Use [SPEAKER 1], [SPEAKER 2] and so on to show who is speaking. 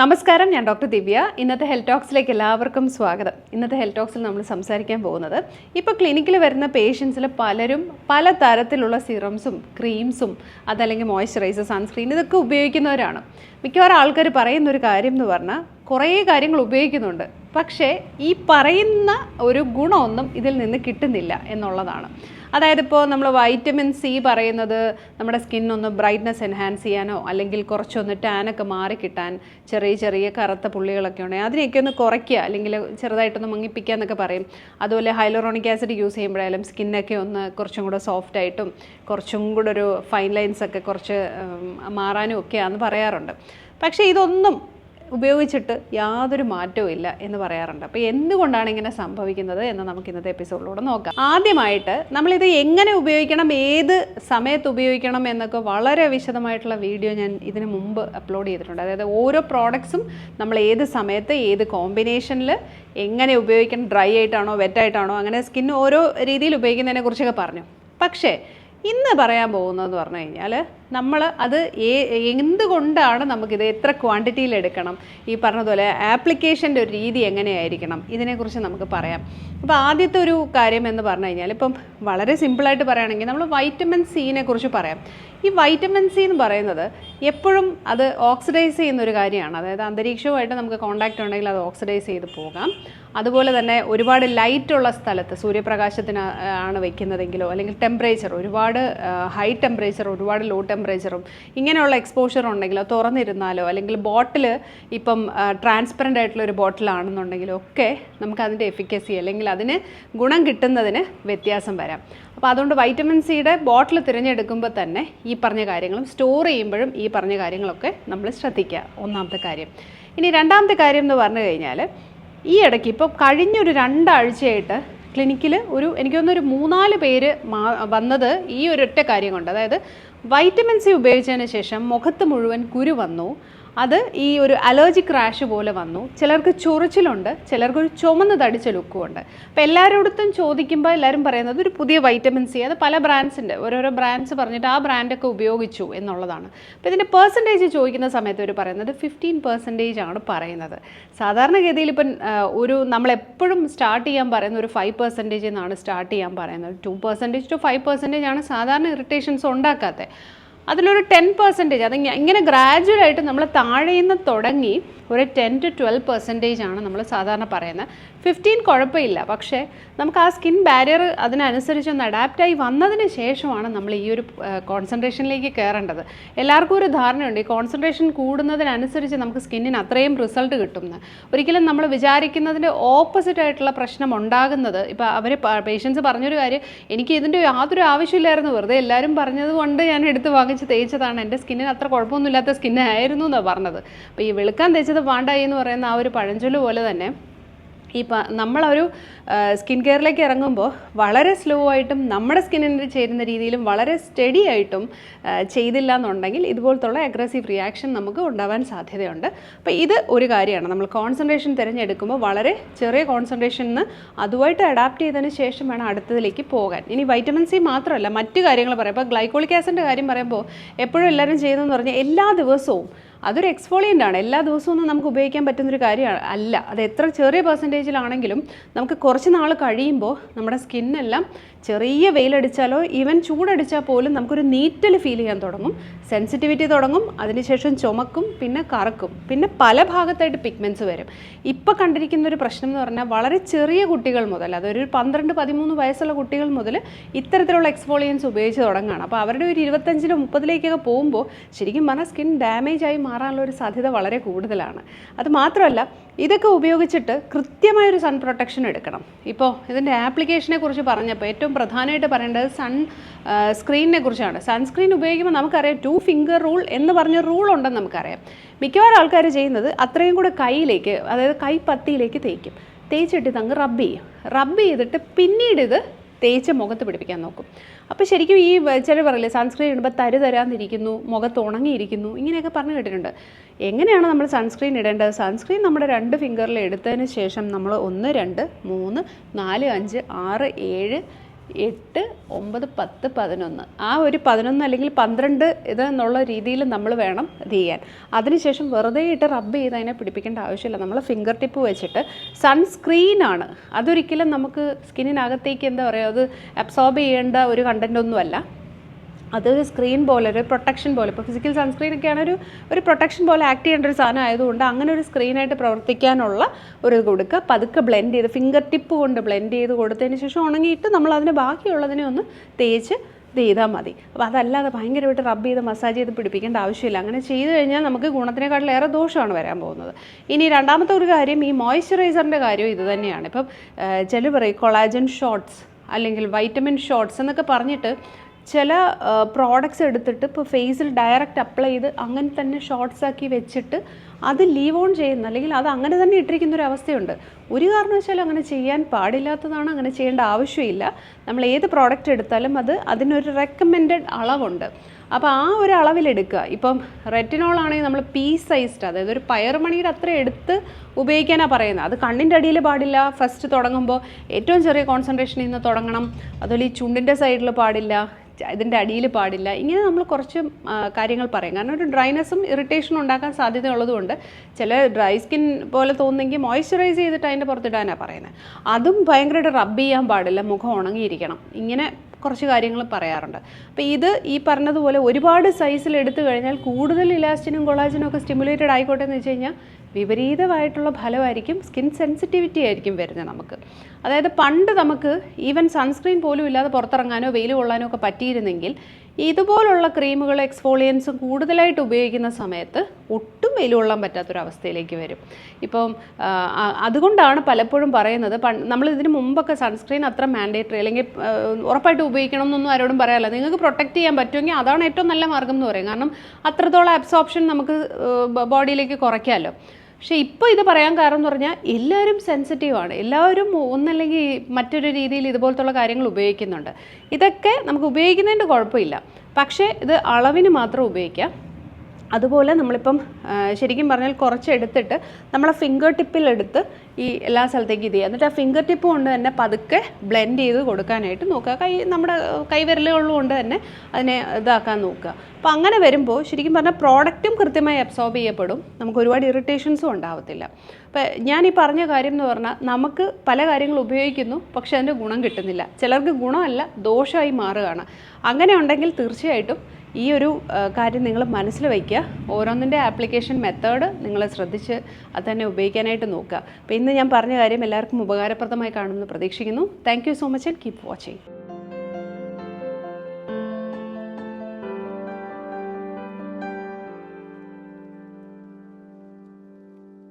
[SPEAKER 1] നമസ്കാരം ഞാൻ ഡോക്ടർ ദിവ്യ ഇന്നത്തെ ഹെൽത്ത് ടോക്സിലേക്ക് എല്ലാവർക്കും സ്വാഗതം ഇന്നത്തെ ഹെൽത്ത് ടോക്സിൽ നമ്മൾ സംസാരിക്കാൻ പോകുന്നത് ഇപ്പോൾ ക്ലിനിക്കിൽ വരുന്ന പേഷ്യൻസിൽ പലരും പല തരത്തിലുള്ള സിറംസും ക്രീംസും അതല്ലെങ്കിൽ മോയ്സ്ചറൈസർ സൺസ്ക്രീൻ ഇതൊക്കെ ഉപയോഗിക്കുന്നവരാണ് മിക്കവാറും ആൾക്കാർ പറയുന്ന ഒരു കാര്യം എന്ന് പറഞ്ഞാൽ കുറേ കാര്യങ്ങൾ ഉപയോഗിക്കുന്നുണ്ട് പക്ഷേ ഈ പറയുന്ന ഒരു ഗുണമൊന്നും ഇതിൽ നിന്ന് കിട്ടുന്നില്ല എന്നുള്ളതാണ് അതായത് ഇപ്പോൾ നമ്മൾ വൈറ്റമിൻ സി പറയുന്നത് നമ്മുടെ സ്കിന്നൊന്ന് ബ്രൈറ്റ്നസ് എൻഹാൻസ് ചെയ്യാനോ അല്ലെങ്കിൽ കുറച്ചൊന്ന് ടാനൊക്കെ മാറി കിട്ടാൻ ചെറിയ ചെറിയ കറുത്ത പുള്ളികളൊക്കെ ഉണ്ടെങ്കിൽ അതിനെയൊക്കെ ഒന്ന് കുറയ്ക്കുക അല്ലെങ്കിൽ ചെറുതായിട്ടൊന്ന് മങ്ങിപ്പിക്കുക എന്നൊക്കെ പറയും അതുപോലെ ഹൈലോറോണിക് ആസിഡ് യൂസ് ചെയ്യുമ്പോഴായാലും സ്കിന്നൊക്കെ ഒന്ന് കുറച്ചും കൂടെ സോഫ്റ്റ് ആയിട്ടും കുറച്ചും കൂടെ ഒരു ഫൈൻ ലൈൻസ് ഒക്കെ കുറച്ച് മാറാനും ഒക്കെയാണെന്ന് പറയാറുണ്ട് പക്ഷേ ഇതൊന്നും ഉപയോഗിച്ചിട്ട് യാതൊരു മാറ്റവും ഇല്ല എന്ന് പറയാറുണ്ട് അപ്പോൾ എന്തുകൊണ്ടാണ് ഇങ്ങനെ സംഭവിക്കുന്നത് എന്ന് നമുക്ക് ഇന്നത്തെ എപ്പിസോഡിലൂടെ നോക്കാം ആദ്യമായിട്ട് നമ്മളിത് എങ്ങനെ ഉപയോഗിക്കണം ഏത് സമയത്ത് ഉപയോഗിക്കണം എന്നൊക്കെ വളരെ വിശദമായിട്ടുള്ള വീഡിയോ ഞാൻ ഇതിന് മുമ്പ് അപ്ലോഡ് ചെയ്തിട്ടുണ്ട് അതായത് ഓരോ പ്രോഡക്ട്സും നമ്മൾ ഏത് സമയത്ത് ഏത് കോമ്പിനേഷനിൽ എങ്ങനെ ഉപയോഗിക്കണം ഡ്രൈ ആയിട്ടാണോ വെറ്റായിട്ടാണോ അങ്ങനെ സ്കിൻ ഓരോ രീതിയിൽ ഉപയോഗിക്കുന്നതിനെ കുറിച്ചൊക്കെ പറഞ്ഞു പക്ഷേ ഇന്ന് പറയാൻ പോകുന്നതെന്ന് പറഞ്ഞു കഴിഞ്ഞാൽ നമ്മൾ അത് എന്തുകൊണ്ടാണ് നമുക്കിത് എത്ര ക്വാണ്ടിറ്റിയിൽ എടുക്കണം ഈ പറഞ്ഞതുപോലെ ആപ്ലിക്കേഷൻ്റെ ഒരു രീതി എങ്ങനെയായിരിക്കണം ഇതിനെക്കുറിച്ച് നമുക്ക് പറയാം അപ്പോൾ ആദ്യത്തെ ഒരു കാര്യം എന്ന് പറഞ്ഞു കഴിഞ്ഞാൽ ഇപ്പം വളരെ സിമ്പിളായിട്ട് പറയുകയാണെങ്കിൽ നമ്മൾ വൈറ്റമിൻ സീനെ കുറിച്ച് പറയാം ഈ വൈറ്റമിൻ സി എന്ന് പറയുന്നത് എപ്പോഴും അത് ഓക്സിഡൈസ് ചെയ്യുന്ന ഒരു കാര്യമാണ് അതായത് അന്തരീക്ഷവുമായിട്ട് നമുക്ക് കോണ്ടാക്ട് ഉണ്ടെങ്കിൽ അത് ഓക്സിഡൈസ് ചെയ്ത് പോകാം അതുപോലെ തന്നെ ഒരുപാട് ലൈറ്റുള്ള സ്ഥലത്ത് സൂര്യപ്രകാശത്തിന് ആണ് വെക്കുന്നതെങ്കിലോ അല്ലെങ്കിൽ ടെമ്പറേച്ചർ ഒരുപാട് ഹൈ ടെമ്പറേച്ചർ ഒരുപാട് ലോ ടെമ്പറേച്ചറും ഇങ്ങനെയുള്ള എക്സ്പോഷർ ഉണ്ടെങ്കിലോ തുറന്നിരുന്നാലോ അല്ലെങ്കിൽ ബോട്ടിൽ ഇപ്പം ട്രാൻസ്പെറൻ്റ് ആയിട്ടുള്ള ഒരു ബോട്ടിലാണെന്നുണ്ടെങ്കിലോ ഒക്കെ നമുക്ക് അതിൻ്റെ എഫിക്കസി അല്ലെങ്കിൽ അതിന് ഗുണം കിട്ടുന്നതിന് വ്യത്യാസം വരാം അപ്പോൾ അതുകൊണ്ട് വൈറ്റമിൻ സിയുടെ ബോട്ടിൽ തിരഞ്ഞെടുക്കുമ്പോൾ തന്നെ ഈ പറഞ്ഞ കാര്യങ്ങളും സ്റ്റോർ ചെയ്യുമ്പോഴും ഈ പറഞ്ഞ കാര്യങ്ങളൊക്കെ നമ്മൾ ശ്രദ്ധിക്കുക ഒന്നാമത്തെ കാര്യം ഇനി രണ്ടാമത്തെ കാര്യം എന്ന് പറഞ്ഞു കഴിഞ്ഞാൽ ഈ ഇടയ്ക്ക് ഇപ്പോൾ കഴിഞ്ഞൊരു രണ്ടാഴ്ചയായിട്ട് ക്ലിനിക്കിൽ ഒരു എനിക്ക് തോന്നുന്നു ഒരു മൂന്നാല് പേര് മാ വന്നത് ഈ ഒരൊറ്റ കാര്യം കൊണ്ട് അതായത് വൈറ്റമിൻ സി ഉപയോഗിച്ചതിന് ശേഷം മുഖത്ത് മുഴുവൻ കുരു വന്നു അത് ഈ ഒരു അലർജിക് ക്രാഷ് പോലെ വന്നു ചിലർക്ക് ചൊറിച്ചിലുണ്ട് ചിലർക്ക് ഒരു ചുമന്ന് തടിച്ച ലുക്കുമുണ്ട് അപ്പോൾ എല്ലാവരോടത്തും ചോദിക്കുമ്പോൾ എല്ലാവരും പറയുന്നത് ഒരു പുതിയ വൈറ്റമിൻ സി അത് പല ബ്രാൻഡ്സിൻ്റെ ഓരോരോ ബ്രാൻഡ്സ് പറഞ്ഞിട്ട് ആ ബ്രാൻഡൊക്കെ ഉപയോഗിച്ചു എന്നുള്ളതാണ് അപ്പോൾ ഇതിൻ്റെ പെർസെൻറ്റേജ് ചോദിക്കുന്ന സമയത്ത് അവർ പറയുന്നത് ഫിഫ്റ്റീൻ പെർസെൻറ്റേജ് ആണ് പറയുന്നത് സാധാരണഗതിയിൽ ഇപ്പം ഒരു നമ്മളെപ്പോഴും സ്റ്റാർട്ട് ചെയ്യാൻ പറയുന്ന ഒരു ഫൈവ് പെർസെൻറ്റേജ് എന്നാണ് സ്റ്റാർട്ട് ചെയ്യാൻ പറയുന്നത് two percentage two five percentage ആണ് സാധാരണ ഇറിറ്റേഷൻസ് ഉണ്ടാക്കാത്തത് അതിലൊരു ടെൻ പെർസെൻറ്റേജ് അത് ഇങ്ങനെ ഗ്രാജുവലായിട്ട് നമ്മൾ താഴെ നിന്ന് തുടങ്ങി ഒരു ടെൻ ടു ട്വൽവ് പെർസെൻറ്റേജ് ആണ് നമ്മൾ സാധാരണ പറയുന്നത് ഫിഫ്റ്റീൻ കുഴപ്പമില്ല പക്ഷേ നമുക്ക് ആ സ്കിൻ ബാരിയർ അതിനനുസരിച്ച് ഒന്ന് അഡാപ്റ്റായി വന്നതിന് ശേഷമാണ് നമ്മൾ ഈ ഒരു കോൺസെൻട്രേഷനിലേക്ക് കയറേണ്ടത് എല്ലാവർക്കും ഒരു ധാരണയുണ്ട് ഈ കോൺസെൻട്രേഷൻ കൂടുന്നതിനനുസരിച്ച് നമുക്ക് സ്കിന്നിന് അത്രയും റിസൾട്ട് കിട്ടും ഒരിക്കലും നമ്മൾ വിചാരിക്കുന്നതിൻ്റെ ഓപ്പോസിറ്റ് ആയിട്ടുള്ള പ്രശ്നം ഉണ്ടാകുന്നത് ഇപ്പോൾ അവർ പേഷ്യൻസ് പറഞ്ഞൊരു കാര്യം എനിക്ക് ഇതിൻ്റെ യാതൊരു ആവശ്യമില്ലായിരുന്നു വെറുതെ എല്ലാവരും പറഞ്ഞതുകൊണ്ട് ഞാൻ എടുത്ത് വാങ്ങി വാങ്ങിച്ച് തേച്ചതാണ് എൻ്റെ സ്കിന്നിന് അത്ര കുഴപ്പമൊന്നുമില്ലാത്ത സ്കിന്നായിരുന്നു എന്നാണ് പറഞ്ഞത് അപ്പോൾ ഈ വെളുക്കാൻ തേച്ചത് പാണ്ടായി എന്ന് പറയുന്ന ആ ഒരു പഴഞ്ചൊല്ല് പോലെ തന്നെ ഈ നമ്മളൊരു സ്കിൻ കെയറിലേക്ക് ഇറങ്ങുമ്പോൾ വളരെ സ്ലോ ആയിട്ടും നമ്മുടെ സ്കിന്നിന് ചേരുന്ന രീതിയിലും വളരെ സ്റ്റഡി ആയിട്ടും ചെയ്തില്ല എന്നുണ്ടെങ്കിൽ ഇതുപോലത്തുള്ള അഗ്രസീവ് റിയാക്ഷൻ നമുക്ക് ഉണ്ടാവാൻ സാധ്യതയുണ്ട് അപ്പോൾ ഇത് ഒരു കാര്യമാണ് നമ്മൾ കോൺസെൻട്രേഷൻ തിരഞ്ഞെടുക്കുമ്പോൾ വളരെ ചെറിയ കോൺസെൻട്രേഷനിൽ നിന്ന് അതുമായിട്ട് അഡാപ്റ്റ് ചെയ്തതിന് ശേഷം വേണം അടുത്തതിലേക്ക് പോകാൻ ഇനി വൈറ്റമിൻ സി മാത്രമല്ല മറ്റു കാര്യങ്ങൾ പറയാം ഇപ്പോൾ ഗ്ലൈക്കോളിക് ആസിഡിൻ്റെ കാര്യം പറയുമ്പോൾ എപ്പോഴും എല്ലാവരും ചെയ്യുന്നതെന്ന് പറഞ്ഞാൽ എല്ലാ ദിവസവും അതൊരു എക്സ്ഫോളിയൻ്റ് ആണ് എല്ലാ ദിവസവും ഒന്നും നമുക്ക് ഉപയോഗിക്കാൻ പറ്റുന്നൊരു കാര്യമാണ് അല്ല അത് എത്ര ചെറിയ പെർസെൻറ്റേജിലാണെങ്കിലും നമുക്ക് കുറച്ച് നാൾ കഴിയുമ്പോൾ നമ്മുടെ സ്കിന്നെല്ലാം ചെറിയ വെയിലടിച്ചാലോ ഈവൻ ചൂടടിച്ചാൽ പോലും നമുക്കൊരു നീറ്റൽ ഫീൽ ചെയ്യാൻ തുടങ്ങും സെൻസിറ്റിവിറ്റി തുടങ്ങും അതിനുശേഷം ചുമക്കും പിന്നെ കറക്കും പിന്നെ പല ഭാഗത്തായിട്ട് പിഗ്മെൻറ്റ്സ് വരും ഇപ്പോൾ കണ്ടിരിക്കുന്ന ഒരു പ്രശ്നം എന്ന് പറഞ്ഞാൽ വളരെ ചെറിയ കുട്ടികൾ മുതൽ അതൊരു പന്ത്രണ്ട് പതിമൂന്ന് വയസ്സുള്ള കുട്ടികൾ മുതൽ ഇത്തരത്തിലുള്ള എക്സ്ഫോളിയൻസ് ഉപയോഗിച്ച് തുടങ്ങുകയാണ് അപ്പോൾ അവരുടെ ഒരു ഇരുപത്തഞ്ചിലും മുപ്പതിലേക്കൊക്കെ പോകുമ്പോൾ ശരിക്കും പറഞ്ഞാൽ സ്കിൻ ഡാമേജ് ആയി മാറാനുള്ള ഒരു സാധ്യത വളരെ കൂടുതലാണ് അത് മാത്രമല്ല ഇതൊക്കെ ഉപയോഗിച്ചിട്ട് കൃത്യമായൊരു സൺ പ്രൊട്ടക്ഷൻ എടുക്കണം ഇപ്പോൾ ഇതിൻ്റെ ആപ്ലിക്കേഷനെ കുറിച്ച് പറഞ്ഞപ്പോൾ ഏറ്റവും പ്രധാനമായിട്ട് പറയേണ്ടത് സൺ സ്ക്രീനിനെ കുറിച്ചാണ് സൺസ്ക്രീൻ ഉപയോഗിക്കുമ്പോൾ നമുക്കറിയാം ടു ഫിംഗർ റൂൾ എന്ന് പറഞ്ഞ റൂൾ ഉണ്ടെന്ന് നമുക്കറിയാം മിക്കവാറും ആൾക്കാർ ചെയ്യുന്നത് അത്രയും കൂടെ കൈയിലേക്ക് അതായത് കൈപ്പത്തിയിലേക്ക് തേക്കും തേച്ചിട്ട് ഇതങ്ങ് റബ്ബ് ചെയ്യും റബ്ബ് ചെയ്തിട്ട് പിന്നീട് ഇത് തേച്ച് മുഖത്ത് പിടിപ്പിക്കാൻ നോക്കും അപ്പോൾ ശരിക്കും ഈ ചില പറയില്ലേ സൺസ്ക്രീൻ ഇടുമ്പോൾ തരു തരാതിരിക്കുന്നു മുഖത്ത് ഉണങ്ങിയിരിക്കുന്നു ഇങ്ങനെയൊക്കെ പറഞ്ഞു കേട്ടിട്ടുണ്ട് എങ്ങനെയാണ് നമ്മൾ സൺസ്ക്രീൻ ഇടേണ്ടത് സൺസ്ക്രീൻ നമ്മുടെ രണ്ട് ഫിംഗറിൽ എടുത്തതിന് ശേഷം നമ്മൾ ഒന്ന് രണ്ട് മൂന്ന് നാല് അഞ്ച് ആറ് ഏഴ് എട്ട് ഒമ്പത് പത്ത് പതിനൊന്ന് ആ ഒരു പതിനൊന്ന് അല്ലെങ്കിൽ പന്ത്രണ്ട് ഇത് എന്നുള്ള രീതിയിൽ നമ്മൾ വേണം ഇത് ചെയ്യാൻ അതിനുശേഷം വെറുതെ ഇട്ട് റബ്ബ് ചെയ്ത് അതിനെ പിടിപ്പിക്കേണ്ട ആവശ്യമില്ല നമ്മൾ ഫിംഗർ ടിപ്പ് വെച്ചിട്ട് സൺസ്ക്രീനാണ് അതൊരിക്കലും നമുക്ക് സ്കിന്നിനകത്തേക്ക് എന്താ പറയുക അത് അബ്സോർബ് ചെയ്യേണ്ട ഒരു കണ്ടൻ്റ് ഒന്നുമല്ല അതൊരു സ്ക്രീൻ പോലെ ഒരു പ്രൊട്ടക്ഷൻ പോലെ ഇപ്പോൾ ഫിസിക്കൽ സൺസ്ക്രീൻ ഒക്കെയാണ് ഒരു ഒരു പ്രൊട്ടക്ഷൻ പോലെ ആക്ട് ചെയ്യേണ്ട ഒരു സാധനം ആയതുകൊണ്ട് അങ്ങനെ ഒരു സ്ക്രീനായിട്ട് പ്രവർത്തിക്കാനുള്ള ഒരു ഇത് കൊടുക്കുക പതുക്കെ ബ്ലെൻഡ് ചെയ്ത് ഫിംഗർ ടിപ്പ് കൊണ്ട് ബ്ലെൻഡ് ചെയ്ത് കൊടുത്തതിന് ശേഷം ഉണങ്ങിയിട്ട് നമ്മൾ അതിന് ബാക്കിയുള്ളതിനെ ഒന്ന് തേച്ച് ഇത് ചെയ്താൽ മതി അപ്പോൾ അതല്ലാതെ ഭയങ്കരമായിട്ട് റബ്ബ് ചെയ്ത് മസാജ് ചെയ്ത് പിടിപ്പിക്കേണ്ട ആവശ്യമില്ല അങ്ങനെ ചെയ്തു കഴിഞ്ഞാൽ നമുക്ക് ഏറെ ദോഷമാണ് വരാൻ പോകുന്നത് ഇനി രണ്ടാമത്തെ ഒരു കാര്യം ഈ മോയ്സ്ചറൈസറിൻ്റെ കാര്യം ഇത് തന്നെയാണ് ഇപ്പം ചില പറയും കൊളാജൻ ഷോർട്സ് അല്ലെങ്കിൽ വൈറ്റമിൻ ഷോർട്സ് എന്നൊക്കെ പറഞ്ഞിട്ട് ചില പ്രോഡക്ട്സ് എടുത്തിട്ട് ഇപ്പോൾ ഫേസിൽ ഡയറക്റ്റ് അപ്ലൈ ചെയ്ത് അങ്ങനെ തന്നെ ഷോർട്ട്സ് ആക്കി വെച്ചിട്ട് അത് ലീവ് ഓൺ ചെയ്യുന്ന അല്ലെങ്കിൽ അത് അങ്ങനെ തന്നെ ഇട്ടിരിക്കുന്ന ഒരു അവസ്ഥയുണ്ട് ഒരു കാരണവശാലും അങ്ങനെ ചെയ്യാൻ പാടില്ലാത്തതാണ് അങ്ങനെ ചെയ്യേണ്ട ആവശ്യമില്ല നമ്മൾ ഏത് പ്രോഡക്റ്റ് എടുത്താലും അത് അതിനൊരു റെക്കമെൻഡഡ് അളവുണ്ട് അപ്പോൾ ആ ഒരു അളവിലെടുക്കുക ഇപ്പം റെറ്റിനോൾ ആണെങ്കിൽ നമ്മൾ പീ സൈസ്ഡ് അതായത് ഒരു പയർമണിയുടെ അത്ര എടുത്ത് ഉപയോഗിക്കാനാണ് പറയുന്നത് അത് കണ്ണിൻ്റെ അടിയിൽ പാടില്ല ഫസ്റ്റ് തുടങ്ങുമ്പോൾ ഏറ്റവും ചെറിയ കോൺസെൻട്രേഷനിൽ നിന്ന് തുടങ്ങണം അതുപോലെ ഈ ചുണ്ടിൻ്റെ സൈഡിൽ പാടില്ല ഇതിൻ്റെ അടിയിൽ പാടില്ല ഇങ്ങനെ നമ്മൾ കുറച്ച് കാര്യങ്ങൾ പറയും കാരണം ഒരു ഡ്രൈനെസ്സും ഇറിറ്റേഷനും ഉണ്ടാക്കാൻ ഉള്ളതുകൊണ്ട് ഉണ്ട് ചില ഡ്രൈ സ്കിൻ പോലെ തോന്നുന്നെങ്കിൽ മോയ്സ്ചറൈസ് ചെയ്തിട്ട് അതിൻ്റെ പുറത്തിടാനാണ് പറയുന്നത് അതും ഭയങ്കരമായിട്ട് റബ്ബ് ചെയ്യാൻ പാടില്ല മുഖം ഉണങ്ങിയിരിക്കണം ഇങ്ങനെ കുറച്ച് കാര്യങ്ങൾ പറയാറുണ്ട് അപ്പോൾ ഇത് ഈ പറഞ്ഞതുപോലെ ഒരുപാട് സൈസിൽ എടുത്തു കഴിഞ്ഞാൽ കൂടുതൽ ഇലാസ്റ്റിനും കൊളാജിനും ഒക്കെ സ്റ്റിമുലേറ്റഡ് ആയിക്കോട്ടെ എന്ന് വെച്ച് കഴിഞ്ഞാൽ വിപരീതമായിട്ടുള്ള ഫലമായിരിക്കും സ്കിൻ സെൻസിറ്റിവിറ്റി ആയിരിക്കും വരുന്നത് നമുക്ക് അതായത് പണ്ട് നമുക്ക് ഈവൻ സൺസ്ക്രീൻ പോലും ഇല്ലാതെ പുറത്തിറങ്ങാനോ വെയിൽ കൊള്ളാനോ ഒക്കെ പറ്റിയിരുന്നെങ്കിൽ ഇതുപോലുള്ള ക്രീമുകൾ എക്സ്ഫോളിയൻസും കൂടുതലായിട്ട് ഉപയോഗിക്കുന്ന സമയത്ത് വെയിൽ കൊള്ളാൻ പറ്റാത്തൊരവസ്ഥയിലേക്ക് വരും ഇപ്പം അതുകൊണ്ടാണ് പലപ്പോഴും പറയുന്നത് നമ്മൾ ഇതിന് മുമ്പൊക്കെ സൺസ്ക്രീൻ അത്ര മാൻഡേറ്ററി അല്ലെങ്കിൽ ഉറപ്പായിട്ട് ഉപയോഗിക്കണം എന്നൊന്നും ആരോടും പറയാറില്ല നിങ്ങൾക്ക് പ്രൊട്ടക്റ്റ് ചെയ്യാൻ പറ്റുമെങ്കിൽ അതാണ് ഏറ്റവും നല്ല മാർഗം എന്ന് പറയും കാരണം അത്രത്തോളം അബ്സോർപ്ഷൻ നമുക്ക് ബോഡിയിലേക്ക് കുറയ്ക്കാമല്ലോ പക്ഷേ ഇപ്പോൾ ഇത് പറയാൻ കാരണം എന്ന് പറഞ്ഞാൽ എല്ലാവരും സെൻസിറ്റീവാണ് എല്ലാവരും ഒന്നല്ലെങ്കിൽ മറ്റൊരു രീതിയിൽ ഇതുപോലത്തുള്ള കാര്യങ്ങൾ ഉപയോഗിക്കുന്നുണ്ട് ഇതൊക്കെ നമുക്ക് ഉപയോഗിക്കുന്നതിൻ്റെ കുഴപ്പമില്ല പക്ഷേ ഇത് അളവിന് മാത്രം ഉപയോഗിക്കാം അതുപോലെ നമ്മളിപ്പം ശരിക്കും പറഞ്ഞാൽ കുറച്ചെടുത്തിട്ട് നമ്മളെ ഫിംഗർ ടിപ്പിലെടുത്ത് ഈ എല്ലാ സ്ഥലത്തേക്കും ഇത് ചെയ്യുക എന്നിട്ട് ആ ഫിംഗർ ടിപ്പ് കൊണ്ട് തന്നെ പതുക്കെ ബ്ലെൻഡ് ചെയ്ത് കൊടുക്കാനായിട്ട് നോക്കുക കൈ നമ്മുടെ കൈവിരലുകളുകൊണ്ട് കൊണ്ട് തന്നെ അതിനെ ഇതാക്കാൻ നോക്കുക അപ്പോൾ അങ്ങനെ വരുമ്പോൾ ശരിക്കും പറഞ്ഞാൽ പ്രോഡക്റ്റും കൃത്യമായി അബ്സോർബ് ചെയ്യപ്പെടും നമുക്ക് ഒരുപാട് ഇറിറ്റേഷൻസും ഉണ്ടാവത്തില്ല അപ്പോൾ ഞാൻ ഈ പറഞ്ഞ കാര്യം എന്ന് പറഞ്ഞാൽ നമുക്ക് പല കാര്യങ്ങൾ ഉപയോഗിക്കുന്നു പക്ഷേ അതിൻ്റെ ഗുണം കിട്ടുന്നില്ല ചിലർക്ക് ഗുണമല്ല ദോഷമായി മാറുകയാണ് അങ്ങനെ ഉണ്ടെങ്കിൽ തീർച്ചയായിട്ടും ഈ ഒരു കാര്യം നിങ്ങൾ മനസ്സിൽ വയ്ക്കുക ഓരോന്നിൻ്റെ ആപ്ലിക്കേഷൻ മെത്തേഡ് നിങ്ങൾ ശ്രദ്ധിച്ച് അത് തന്നെ ഉപയോഗിക്കാനായിട്ട് നോക്കുക അപ്പോൾ ഇന്ന് ഞാൻ പറഞ്ഞ കാര്യം എല്ലാവർക്കും ഉപകാരപ്രദമായി കാണുമെന്ന് പ്രതീക്ഷിക്കുന്നു thank so much and keep watching